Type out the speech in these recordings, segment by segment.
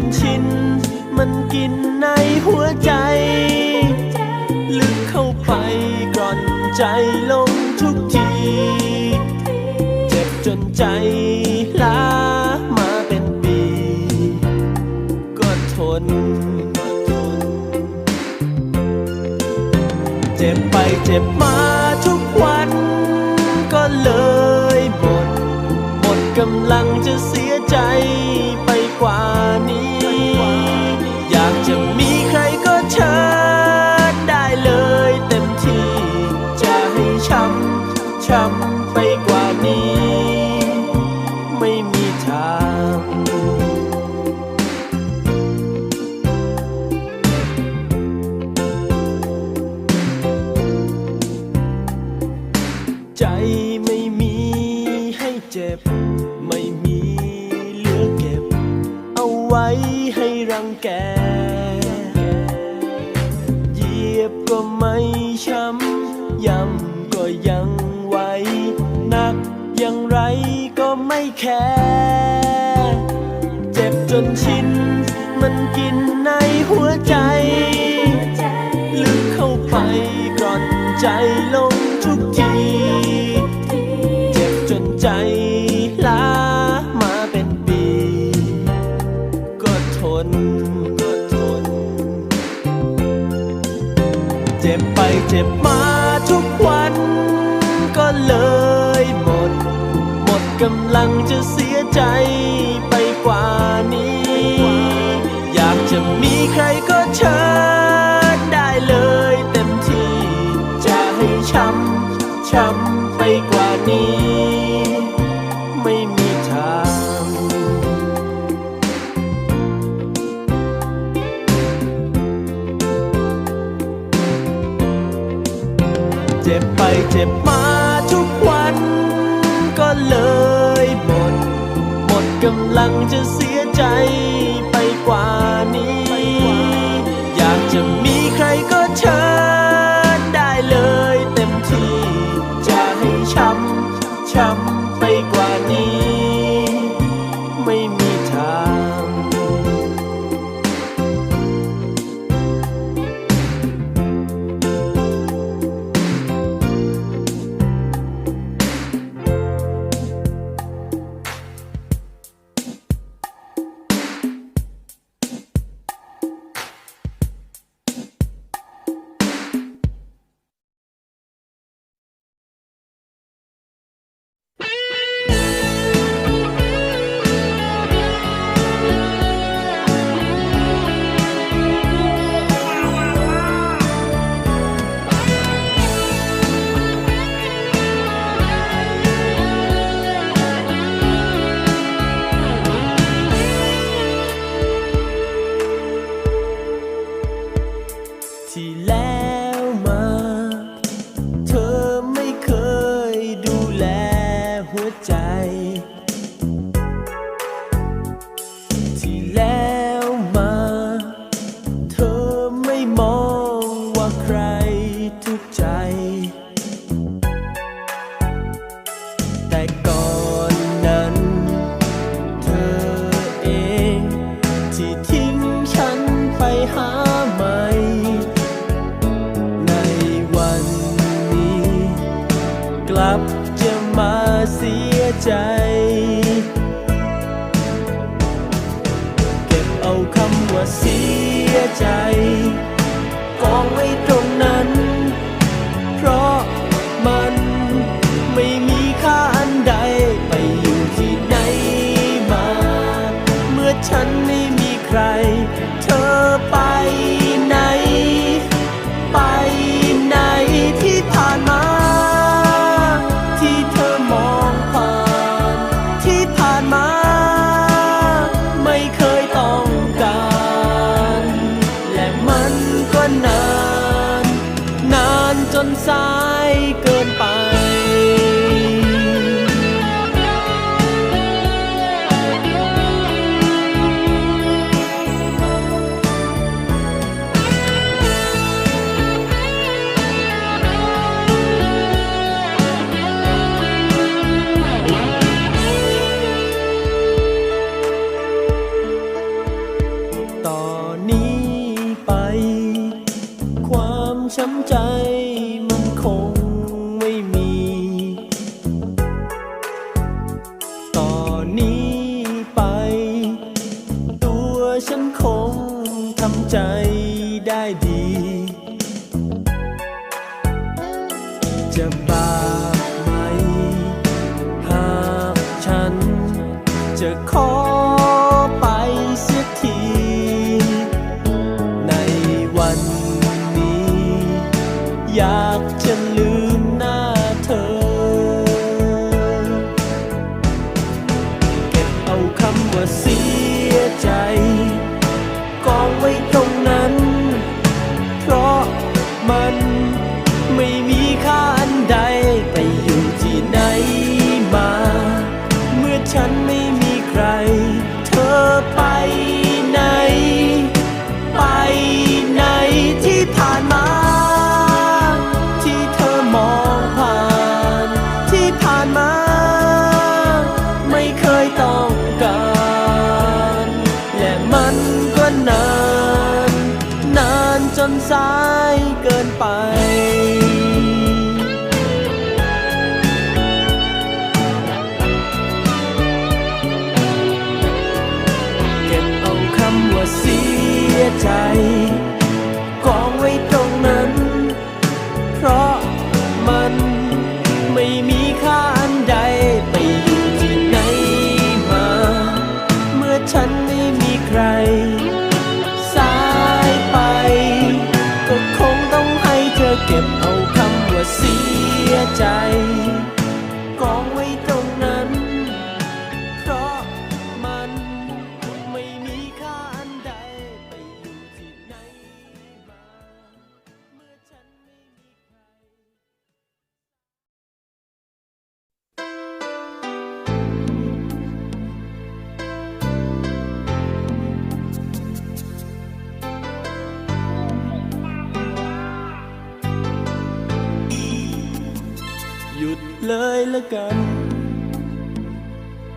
นชิน มันกินในหัวใจ ลึกเข้าไปกร่อนใจลงทุกที เจ็บจนใจล้ามาเป็นปี ก็ทน เจ็บไปเจ็บมาทุกวัน ก็เลยหมด หมดกำลัง บก็ไม่ช้ำย้ำก็ยังไหวหนักอย่างไรก็ไม่แคร์เจ็บจนชิน มันกินในหัวใจ ลึกเข้าไปกร่อนใจ จ็บไปเจ็บมาทุกวัน ก็เลยหมด หมดกำลังจะเสียใจไปกว่านี้ อยากจะมีใครก็เชิญ จะเสียใจไปกว่านี้ อยากจะมีใครก็เชิญได้เลยเต็มที่ จะให้ช้ำช้ำไปกว่านี้ ที่ทิ้งฉันไปหาใหม่ในวันนี้ กลับจะมาเสียใจ เก็บเอาคำว่าเสียใจกองไว้ ช้ำใจมันคงำ กัน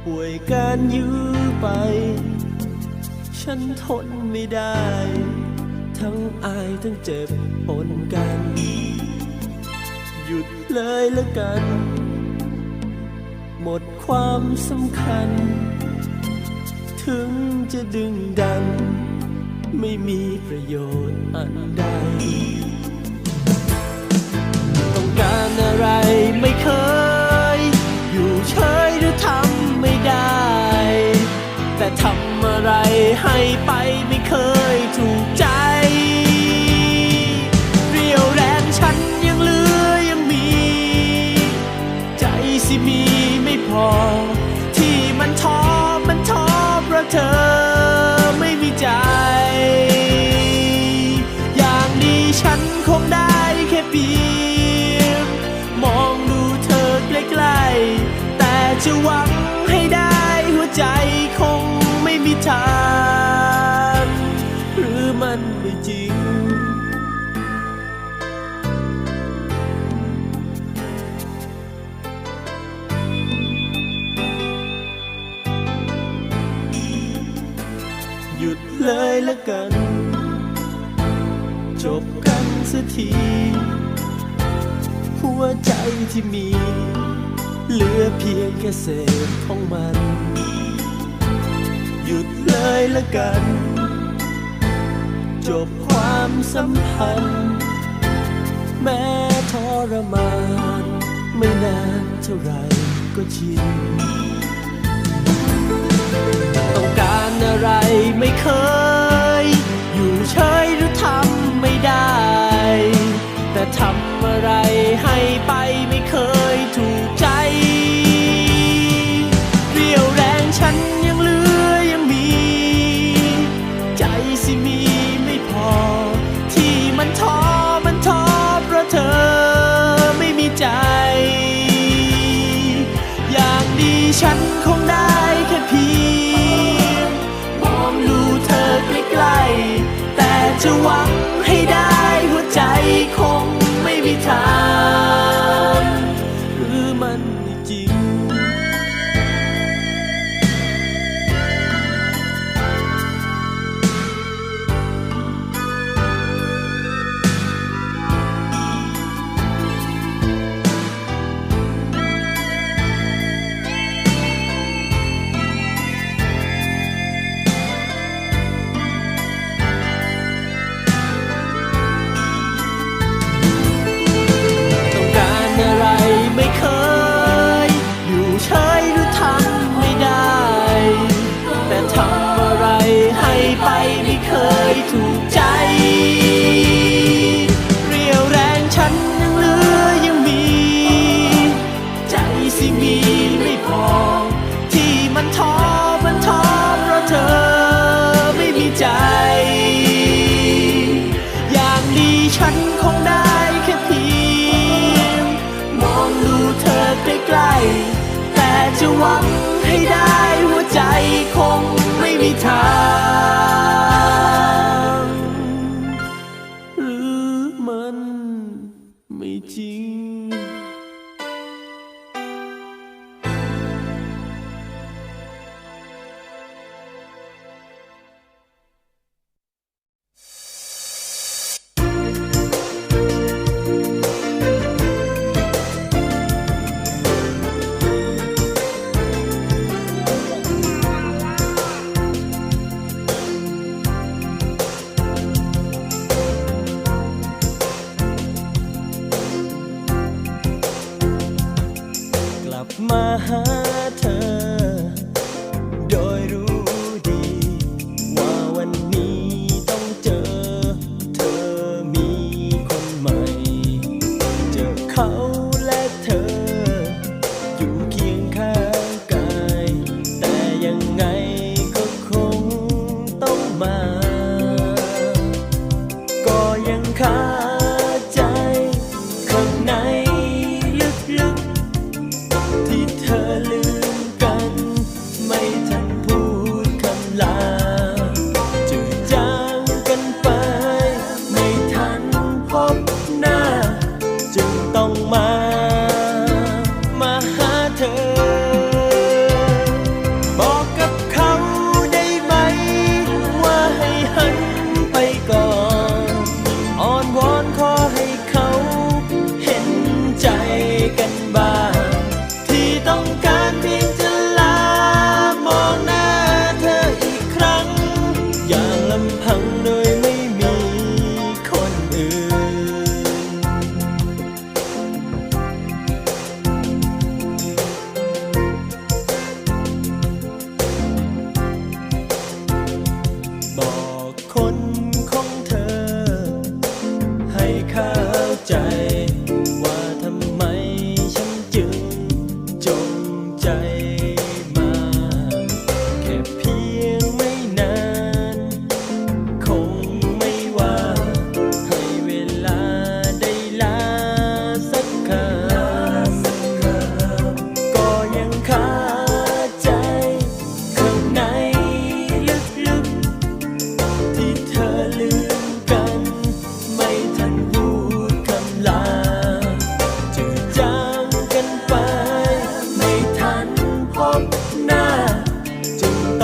ป่วยการยื้อไป ฉันทนไม่ได้ ทั้งอายทั้งเจ็บปนกัน หยุดเลยละกัน หมดความสำคัญ ถึงจะดึงดัน ไม่มีประโยชน์อันใด ต้องการอะไรไม่ ทำอะไรให้ไปไม่เคยถูกใจ เรียวแรงฉันยังเหลือยังมี ใจสิมีไม่พอ ที่มันท้อมันท้อเพราะเธอไม่มีใจ อย่างนี้ฉันคงได้แค่เพียงมองดูเธอใกล้ๆแต่จะหวัง ทางหรือมันไม่จริง หยุดเลยละกัน จบกันสักทีหัวใจที่มี เหลือเพียงแค่เศษของมัน ยุดเลยละกัน จบความสัมพันธ์ แม้ทรมาน ไม่นานเท่าไรก็ชิน ต้องการอะไรไม่เคย อยู่เฉยหรือทำไม่ได้ แต่ทำอะไรให้ไปไม่เคยถูกใจ ไ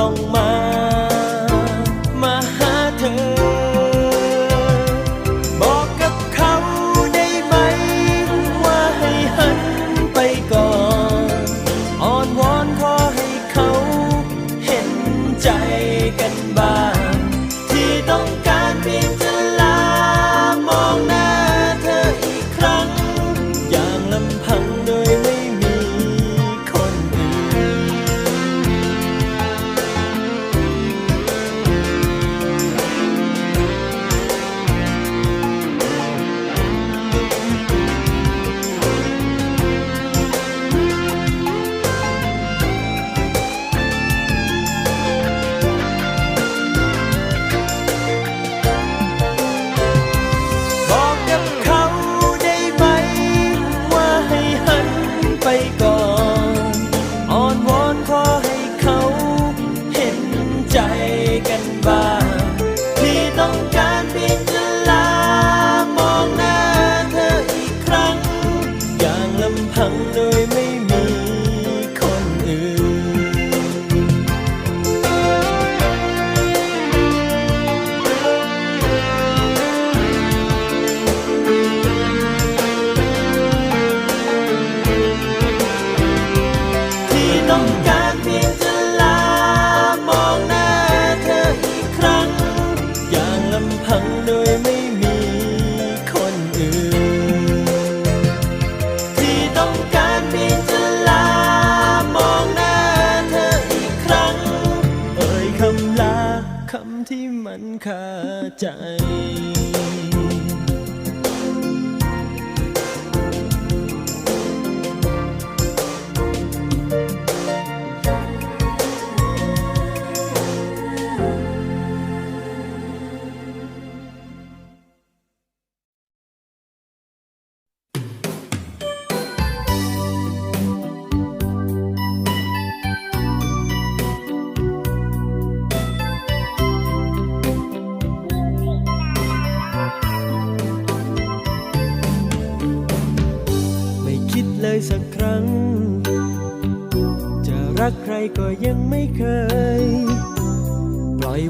จึ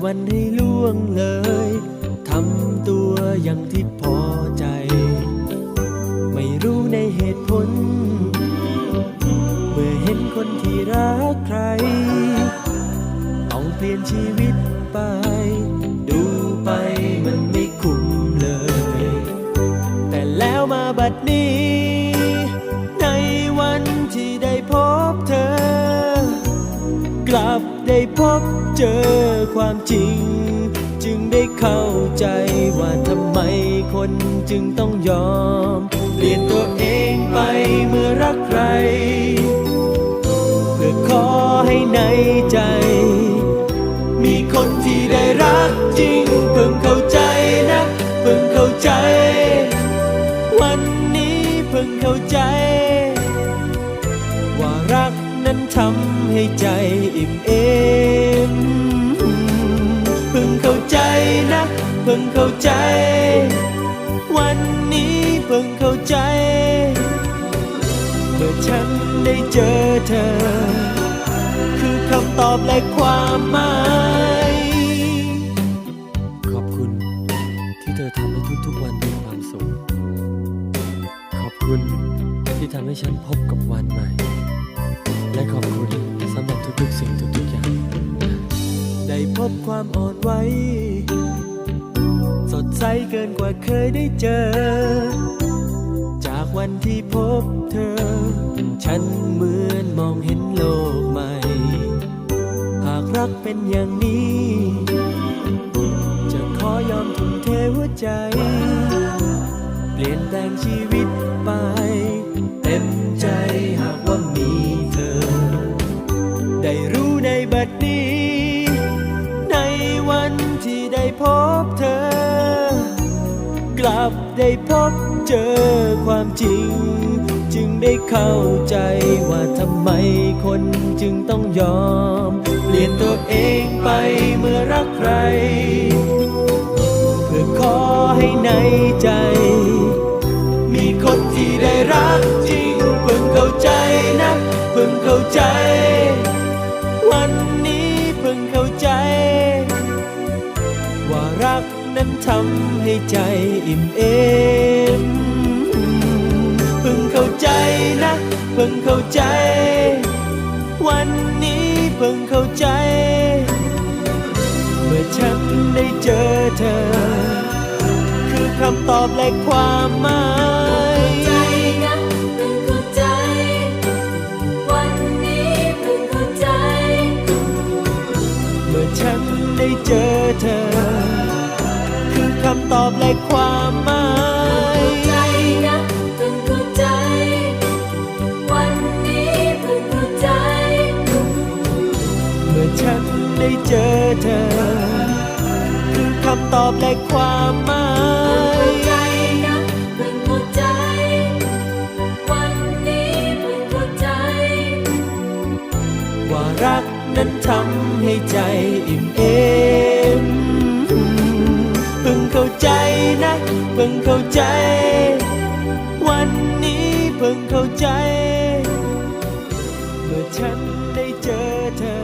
ปล่อยวันให้ล่วงเลย ทำตัวอย่างที่พอใจ ไม่รู้ในเหตุผล เมื่อเห็นคนที่รักใคร ต้องเปลี่ยนชีวิตไป ดูไปมันไม่คุ้มเลย แต่แล้วมาบัดนี้ ได้พบเจอความจริง จึงได้เข้าใจว่าทำไมคนจึงต้องยอม เปลี่ยนตัวเองไปเมื่อรักใคร เพื่อขอให้ในใจ มีคนที่ได้รักจริง เพิ่งเข้าใจนะ เพิ่งเข้าใจ วันนี้เพิ่งเข้าใจ ทำให้ใจอิ่มเอมเพิ่งเข้าใจนะ เพิ่งเข้าใจ วันนี้เพิ่งเข้าใจ เมื่อฉันได้เจอเธอ คือคำตอบและความหมาย ขอบคุณที่เธอทำให้ทุกๆวันมีความสุข ขอบคุณที่ทำให้ฉันพบ พบความอ่อนไหวสดใสเกินกว่าเคยได้เจอ จากวันที่พบเธอ ฉันเหมือนมองเห็นโลกใหม่ หากรักเป็นอย่างนี้ จะขอยอมทุ่มเทหัวใจ เปลี่ยนแปลงชีวิตไป กลับได้พบเจอความจริง จึงได้เข้าใจว่าทำไมคนจึงต้องยอม เปลี่ยนตัวเองไปเมื่อรักใคร เพื่อขอให้ในใจ มีคนที่ได้รักจริงเพิ่งเข้าใจนะเพิ่งเข้าใจ นั้นทำให้ใจอิ่มเอมเพิ่งเข้าใจนะ เพิ่งเข้าใจ วันนี้เพิ่งเข้าใจ เมื่อฉันได้เจอเธอ คือคำตอบและความหมายใจนะเพิ่งเข้าใจวันนี้เพิ่งเข้าใจเมื่อฉันได้เจอเธอ คำตอบและความหมายใจนะเพิ่งเข้าใจ วันนี้เพิ่งเข้าใจ เมื่อฉันได้เจอเธอ คือคำตอบและความหมายใจนะเพิ่งเข้าใจ วันนี้เพิ่งเข้าใจ ว่ารักนั้นทำให้ใจอิ่มเอมเพิ่งเข้า ใจนะเพิ่งเข้าใจ วันนี้เพิ่งเข้าใจ เมื่อฉันได้เจอเธอ